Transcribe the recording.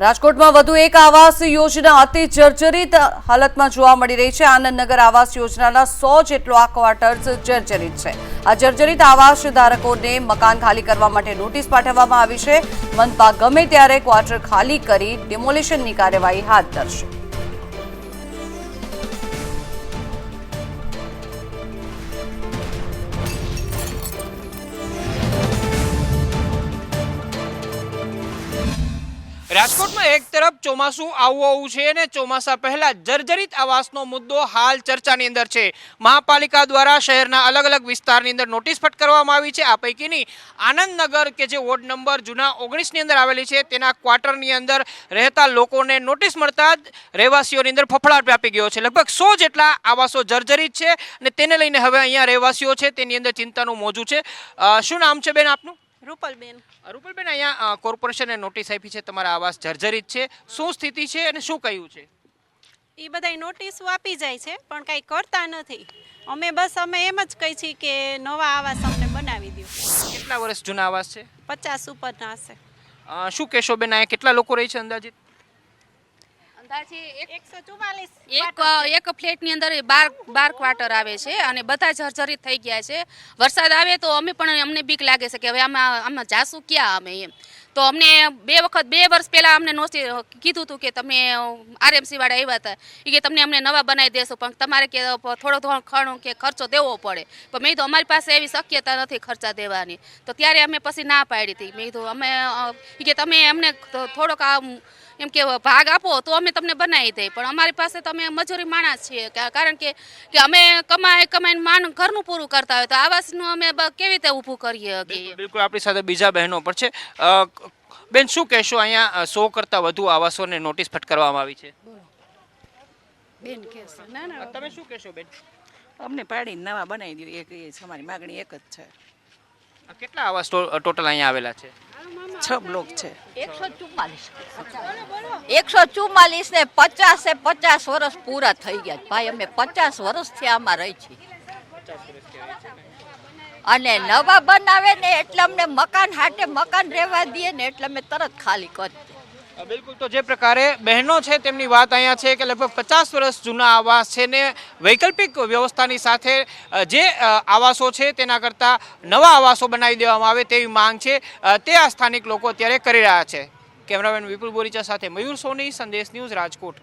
રાજકોટમાં વધુ એક આવાસ યોજના અતિ જર્જરિત હાલતમાં જોવા મળી રહી છે. આનંદનગર આવાસ યોજનાના સો જેટલો આ ક્વાર્ટર્સ જર્જરિત છે. આ જર્જરિત આવાસ ધારકોને મકાન ખાલી કરવા માટે નોટિસ પાઠવવામાં આવી છે. મનપા ગમે ત્યારે ક્વાર્ટર ખાલી કરી ડિમોલિશનની કાર્યવાહી હાથ ધરશે. રાજકોટમાં એક તરફ ચોમાસું આવું આવું છે અને ચોમાસા પહેલા જર્જરિત આવાસનો મુદ્દો હાલ ચર્ચાની અંદર છે. મહાપાલિકા દ્વારા શહેરના અલગ અલગ વિસ્તારની અંદર નોટિસ ફટકારવામાં આવી છે. આ પૈકીની આનંદનગર કે જે વોર્ડ નંબર જૂના ઓગણીસની અંદર આવેલી છે, તેના ક્વાર્ટરની અંદર રહેતા લોકોને નોટિસ મળતા જ રહેવાસીઓની અંદર ફફડાટ વ્યાપી ગયો છે. લગભગ સો જેટલા આવાસો જર્જરિત છે અને તેને લઈને હવે અહીંયા રહેવાસીઓ છે. તેની અંદર ચિંતાનું મોજું છે. શું નામ છે બેન આપનું? રૂપલબેન. રૂપલબેન અહીંયા કોર્પોરેશને નોટિસ આપી છે તમારા આવાસ જર્જરિત છે. શું સ્થિતિ છે અને શું કહ્યું છે? એ બધા નોટિસો આપી જાય છે પણ કાંઈ કરતા નથી. અમે બસ અમે એમ જ કહી છીએ કે નવા આવાસ અમને બનાવી દો કેટલા વર્ષ જૂના આવાસ છે? પચાસ ઉપરના હશે. શું કહેશો બેન અહીંયા કેટલા લોકો રહે છે અંદાજિત? એક એક એક ફ્લેટની અંદર બાર બાર ક્વાર્ટર આવે છે અને બધા જર્જરિત થઈ ગયા છે. વરસાદ આવે તો અમે પણ અમને બીક લાગે છે કે હવે આમાં આમાં જાશું ક્યાં અમે એમ. તો અમને બે વખત બે વર્ષ પહેલાં અમને નોસી કીધું હતું કે તમે આરએમસીવાળા આવ્યા હતા. એ કે તમને અમને નવા બનાવી દેશો પણ તમારે કે થોડો થોડો ખણો કે ખર્ચો દેવો પડે. પણ મેં તો અમારી પાસે એવી શક્યતા નથી ખર્ચા દેવાની. તો ત્યારે અમે પછી ના પાડી હતી. મેં કીધું અમે કે તમે અમને થોડોક આ એમ કે ભાગ આપો તો અમે તમને બનાવી દઈએ. પણ અમારી પાસે તો અમે મજૂરી માણસ છીએ કા- કારણ કે કે અમે કમાઈ કમાઈને માન ઘરનું પૂરું કરતા હોય તો આવાસનું અમે કેવી રીતે ઊભું કરીએ બિલકુલ આપણી સાથે બીજા બહેનો પણ છે. બેન શું કહેશો? અહીંયા સો કરતાં વધુ આવાસોને નોટિસ ફટકારવામાં આવી છે. બેન કહેશો. ના ના તમે શું કહેશો બેન? અમને પાડીને નવા બનાવી દો એક અમારી માગણી એક જ છે. કેટલા આવાસ ટોટલ અહીંયા આવેલા છે? છ બ્લોક છે. ને પચાસ વર્ષ પૂરા થઈ ગયા ભાઈ, અમે પચાસ વર્ષથી આમાં રહી છીએ. અને નવા બનાવે ને એટલે અમને મકાન હાટે મકાન રહેવા દઈએ ને એટલે અમે તરત ખાલી કરી બિલકુલ. તો જે પ્રકારે બહેનો છે તેમની વાત અહીંયા છે કે લગભગ પચાસ વર્ષ જૂના આવાસ છે ને વૈકલ્પિક વ્યવસ્થાની સાથે જે આવાસો છે તેના કરતાં નવા આવાસો બનાવી દેવામાં આવે તેવી માંગ છે. તે આ સ્થાનિક લોકો અત્યારે કરી રહ્યા છે. કેમેરામેન વિપુલ બોરીચા સાથે મયુર સોની, સંદેશ ન્યૂઝ રાજકોટ.